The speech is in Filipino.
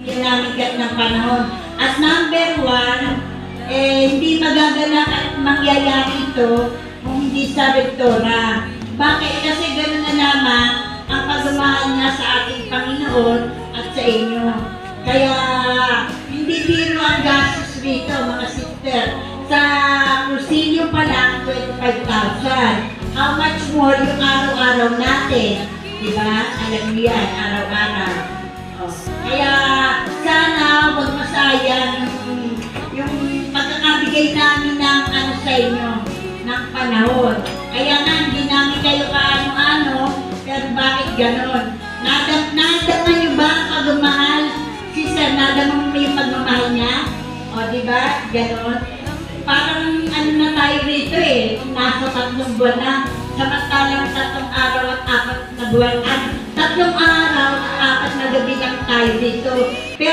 Dinamigkat ng panahon. At number one, eh, hindi magaganap at mangyayari ito kung hindi sa rektora. Bakit? Kasi gano'n na naman ang pagmamahal niya sa ating Panginoon at sa inyo. Kaya hindi biro ang gastos rito mga sister. Sa kursilyo pa lang, 25,000. How much more yung araw-araw natin? Diba? Alam niyo yan, araw-araw. Masayang yung, pagkakabigay namin ng ano sa inyo, ng panahon. Kaya nga, hindi namin kayo kaano-ano, pero bakit ganon? Nadam, nadama niyo ba ang pagmamahal? Sister, nadama mo yung pagmamahal niya? O, di ba? Ganon. Parang ano na tayo rito eh, nasa tatlong buwan na, samantalang tatlong araw at apat na buwan, at tatlong araw at apat na gabi lang tayo dito. Pero